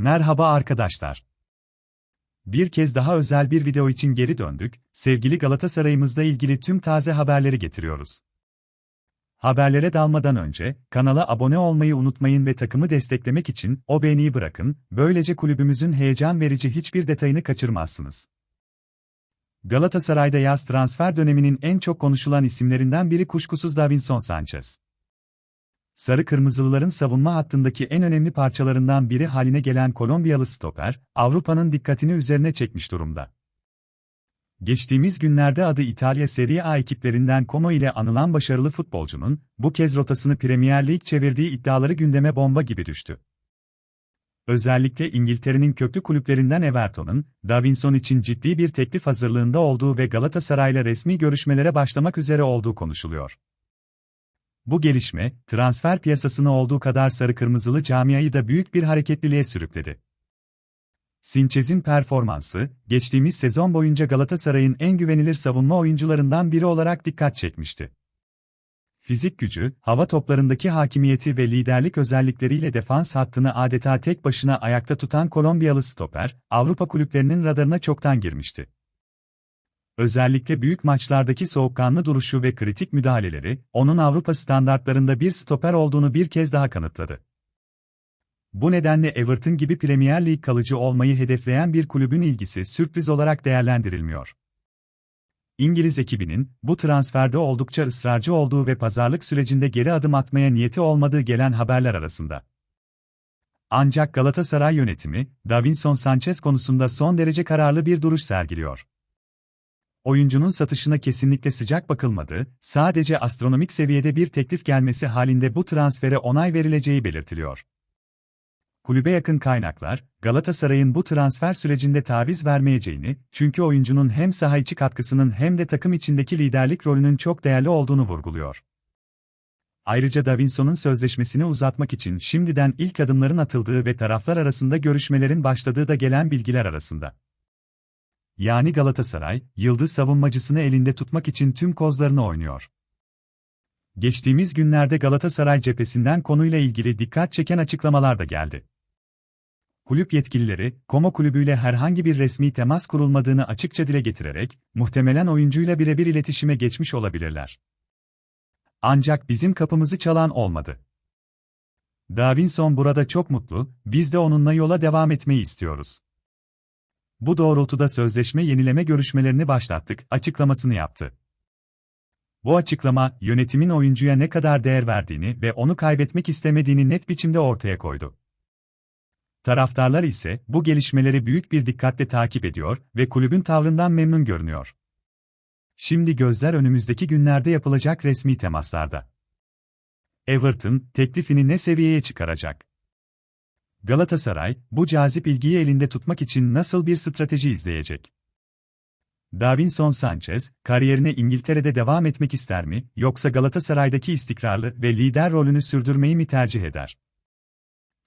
Merhaba arkadaşlar. Bir kez daha özel bir video için geri döndük, sevgili Galatasaray'ımızla ilgili tüm taze haberleri getiriyoruz. Haberlere dalmadan önce, kanala abone olmayı unutmayın ve takımı desteklemek için o beğeniyi bırakın, böylece kulübümüzün heyecan verici hiçbir detayını kaçırmazsınız. Galatasaray'da yaz transfer döneminin en çok konuşulan isimlerinden biri kuşkusuz Davinson Sanchez. Sarı Kırmızılıların savunma hattındaki en önemli parçalarından biri haline gelen Kolombiyalı stoper, Avrupa'nın dikkatini üzerine çekmiş durumda. Geçtiğimiz günlerde adı İtalya Serie A ekiplerinden Como ile anılan başarılı futbolcunun, bu kez rotasını Premier Lig çevirdiği iddiaları gündeme bomba gibi düştü. Özellikle İngiltere'nin köklü kulüplerinden Everton'un, Davinson için ciddi bir teklif hazırlığında olduğu ve Galatasaray'la resmi görüşmelere başlamak üzere olduğu konuşuluyor. Bu gelişme, transfer piyasasını olduğu kadar sarı kırmızılı camiayı da büyük bir hareketliliğe sürükledi. Sinchez'in performansı, geçtiğimiz sezon boyunca Galatasaray'ın en güvenilir savunma oyuncularından biri olarak dikkat çekmişti. Fizik gücü, hava toplarındaki hakimiyeti ve liderlik özellikleriyle defans hattını adeta tek başına ayakta tutan Kolombiyalı stoper, Avrupa kulüplerinin radarına çoktan girmişti. Özellikle büyük maçlardaki soğukkanlı duruşu ve kritik müdahaleleri, onun Avrupa standartlarında bir stoper olduğunu bir kez daha kanıtladı. Bu nedenle Everton gibi Premier Lig kalıcı olmayı hedefleyen bir kulübün ilgisi sürpriz olarak değerlendirilmiyor. İngiliz ekibinin bu transferde oldukça ısrarcı olduğu ve pazarlık sürecinde geri adım atmaya niyeti olmadığı gelen haberler arasında. Ancak Galatasaray yönetimi, Davinson Sanchez konusunda son derece kararlı bir duruş sergiliyor oyuncunun satışına kesinlikle sıcak bakılmadı, sadece astronomik seviyede bir teklif gelmesi halinde bu transfere onay verileceği belirtiliyor. Kulübe yakın kaynaklar, Galatasaray'ın bu transfer sürecinde taviz vermeyeceğini, çünkü oyuncunun hem saha içi katkısının hem de takım içindeki liderlik rolünün çok değerli olduğunu vurguluyor. Ayrıca Davinson'un sözleşmesini uzatmak için şimdiden ilk adımların atıldığı ve taraflar arasında görüşmelerin başladığı da gelen bilgiler arasında. Yani Galatasaray, yıldız savunmacısını elinde tutmak için tüm kozlarını oynuyor. Geçtiğimiz günlerde Galatasaray cephesinden konuyla ilgili dikkat çeken açıklamalar da geldi. Kulüp yetkilileri, Como kulübüyle herhangi bir resmi temas kurulmadığını açıkça dile getirerek, muhtemelen oyuncuyla birebir iletişime geçmiş olabilirler. Ancak bizim kapımızı çalan olmadı. Davinson burada çok mutlu, biz de onunla yola devam etmeyi istiyoruz. Bu doğrultuda sözleşme yenileme görüşmelerini başlattık, açıklamasını yaptı. Bu açıklama, yönetimin oyuncuya ne kadar değer verdiğini ve onu kaybetmek istemediğini net biçimde ortaya koydu. Taraftarlar ise bu gelişmeleri büyük bir dikkatle takip ediyor ve kulübün tavrından memnun görünüyor. Şimdi gözler önümüzdeki günlerde yapılacak resmi temaslarda. Everton teklifini ne seviyeye çıkaracak? Galatasaray, bu cazip ilgiyi elinde tutmak için nasıl bir strateji izleyecek? Davinson Sanchez, kariyerine İngiltere'de devam etmek ister mi, yoksa Galatasaray'daki istikrarlı ve lider rolünü sürdürmeyi mi tercih eder?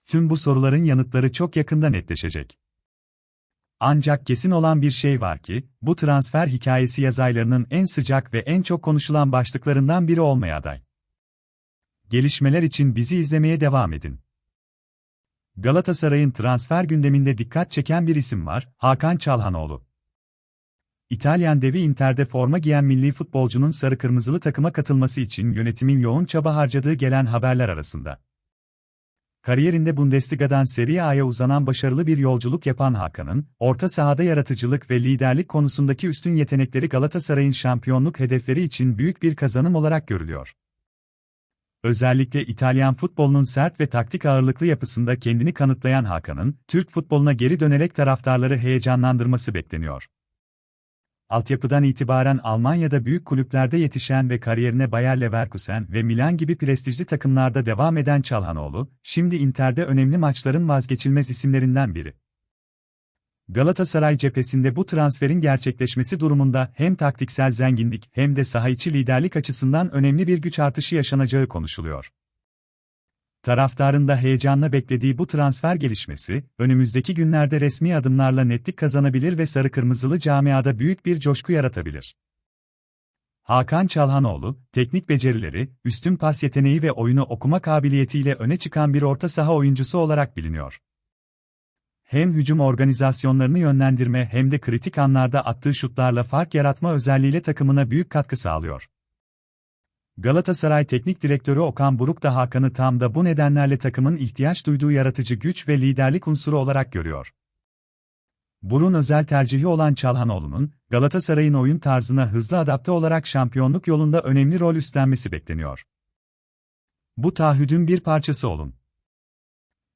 Tüm bu soruların yanıtları çok yakında netleşecek. Ancak kesin olan bir şey var ki, bu transfer hikayesi yaz aylarının en sıcak ve en çok konuşulan başlıklarından biri olmaya aday. Gelişmeler için bizi izlemeye devam edin. Galatasaray'ın transfer gündeminde dikkat çeken bir isim var, Hakan Çalhanoğlu. İtalyan devi Inter'de forma giyen milli futbolcunun sarı kırmızılı takıma katılması için yönetimin yoğun çaba harcadığı gelen haberler arasında. Kariyerinde Bundesliga'dan Serie A'ya uzanan başarılı bir yolculuk yapan Hakan'ın, orta sahada yaratıcılık ve liderlik konusundaki üstün yetenekleri Galatasaray'ın şampiyonluk hedefleri için büyük bir kazanım olarak görülüyor. Özellikle İtalyan futbolunun sert ve taktik ağırlıklı yapısında kendini kanıtlayan Hakan'ın, Türk futboluna geri dönerek taraftarları heyecanlandırması bekleniyor. Altyapıdan itibaren Almanya'da büyük kulüplerde yetişen ve kariyerine Bayer Leverkusen ve Milan gibi prestijli takımlarda devam eden Çalhanoğlu, şimdi Inter'de önemli maçların vazgeçilmez isimlerinden biri. Galatasaray cephesinde bu transferin gerçekleşmesi durumunda hem taktiksel zenginlik hem de saha içi liderlik açısından önemli bir güç artışı yaşanacağı konuşuluyor. Taraftarın da heyecanla beklediği bu transfer gelişmesi, önümüzdeki günlerde resmi adımlarla netlik kazanabilir ve sarı kırmızılı camiada büyük bir coşku yaratabilir. Hakan Çalhanoğlu, teknik becerileri, üstün pas yeteneği ve oyunu okuma kabiliyetiyle öne çıkan bir orta saha oyuncusu olarak biliniyor. Hem hücum organizasyonlarını yönlendirme hem de kritik anlarda attığı şutlarla fark yaratma özelliğiyle takımına büyük katkı sağlıyor. Galatasaray Teknik Direktörü Okan Buruk da Hakan'ı tam da bu nedenlerle takımın ihtiyaç duyduğu yaratıcı güç ve liderlik unsuru olarak görüyor. Burun özel tercihi olan Çalhanoğlu'nun, Galatasaray'ın oyun tarzına hızlı adapte olarak şampiyonluk yolunda önemli rol üstlenmesi bekleniyor. Bu taahhüdün bir parçası olun.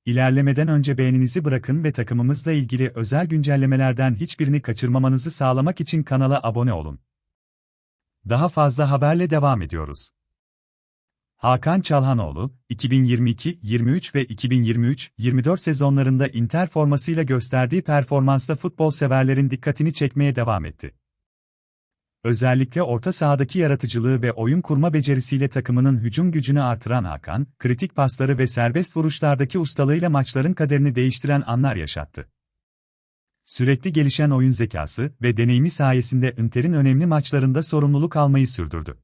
İlerlemeden önce beğeninizi bırakın ve takımımızla ilgili özel güncellemelerden hiçbirini kaçırmamanızı sağlamak için kanala abone olun. Daha fazla haberle devam ediyoruz. Hakan Çalhanoğlu, 2022-23 ve 2023-24 sezonlarında Inter formasıyla gösterdiği performansla futbol severlerin dikkatini çekmeye devam etti. Özellikle orta sahadaki yaratıcılığı ve oyun kurma becerisiyle takımının hücum gücünü artıran Hakan, kritik pasları ve serbest vuruşlardaki ustalığıyla maçların kaderini değiştiren anlar yaşattı. Sürekli gelişen oyun zekası ve deneyimi sayesinde Inter'in önemli maçlarında sorumluluk almayı sürdürdü.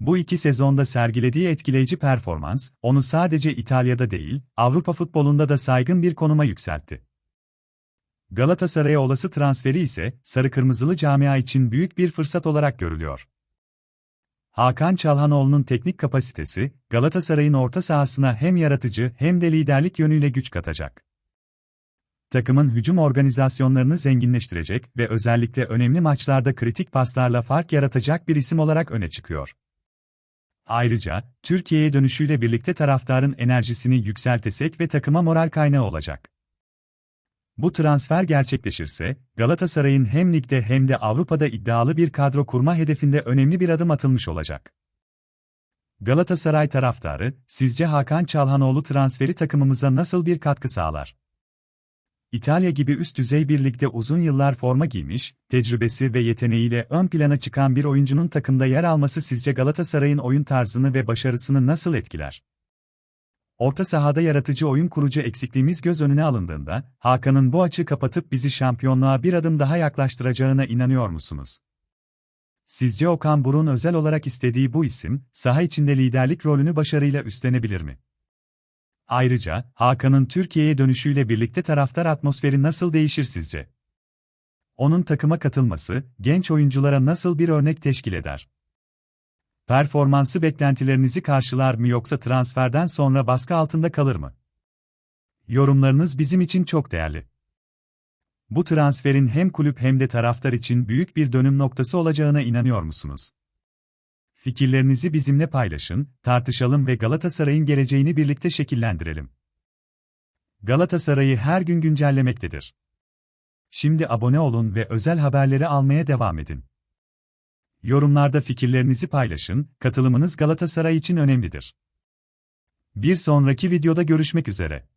Bu iki sezonda sergilediği etkileyici performans, onu sadece İtalya'da değil, Avrupa futbolunda da saygın bir konuma yükseltti. Galatasaray'a olası transferi ise, sarı kırmızılı camia için büyük bir fırsat olarak görülüyor. Hakan Çalhanoğlu'nun teknik kapasitesi, Galatasaray'ın orta sahasına hem yaratıcı hem de liderlik yönüyle güç katacak. Takımın hücum organizasyonlarını zenginleştirecek ve özellikle önemli maçlarda kritik paslarla fark yaratacak bir isim olarak öne çıkıyor. Ayrıca, Türkiye'ye dönüşüyle birlikte taraftarın enerjisini yükseltesek ve takıma moral kaynağı olacak. Bu transfer gerçekleşirse, Galatasaray'ın hem ligde hem de Avrupa'da iddialı bir kadro kurma hedefinde önemli bir adım atılmış olacak. Galatasaray taraftarı, sizce Hakan Çalhanoğlu transferi takımımıza nasıl bir katkı sağlar? İtalya gibi üst düzey bir ligde uzun yıllar forma giymiş, tecrübesi ve yeteneğiyle ön plana çıkan bir oyuncunun takımda yer alması sizce Galatasaray'ın oyun tarzını ve başarısını nasıl etkiler? Orta sahada yaratıcı oyun kurucu eksikliğimiz göz önüne alındığında, Hakan'ın bu açı kapatıp bizi şampiyonluğa bir adım daha yaklaştıracağına inanıyor musunuz? Sizce Okan Burun özel olarak istediği bu isim, saha içinde liderlik rolünü başarıyla üstlenebilir mi? Ayrıca, Hakan'ın Türkiye'ye dönüşüyle birlikte taraftar atmosferi nasıl değişir sizce? Onun takıma katılması, genç oyunculara nasıl bir örnek teşkil eder? Performansı beklentilerinizi karşılar mı yoksa transferden sonra baskı altında kalır mı? Yorumlarınız bizim için çok değerli. Bu transferin hem kulüp hem de taraftar için büyük bir dönüm noktası olacağına inanıyor musunuz? Fikirlerinizi bizimle paylaşın, tartışalım ve Galatasaray'ın geleceğini birlikte şekillendirelim. Galatasaray'ı her gün güncellemektedir. Şimdi abone olun ve özel haberleri almaya devam edin. Yorumlarda fikirlerinizi paylaşın, katılımınız Galatasaray için önemlidir. Bir sonraki videoda görüşmek üzere.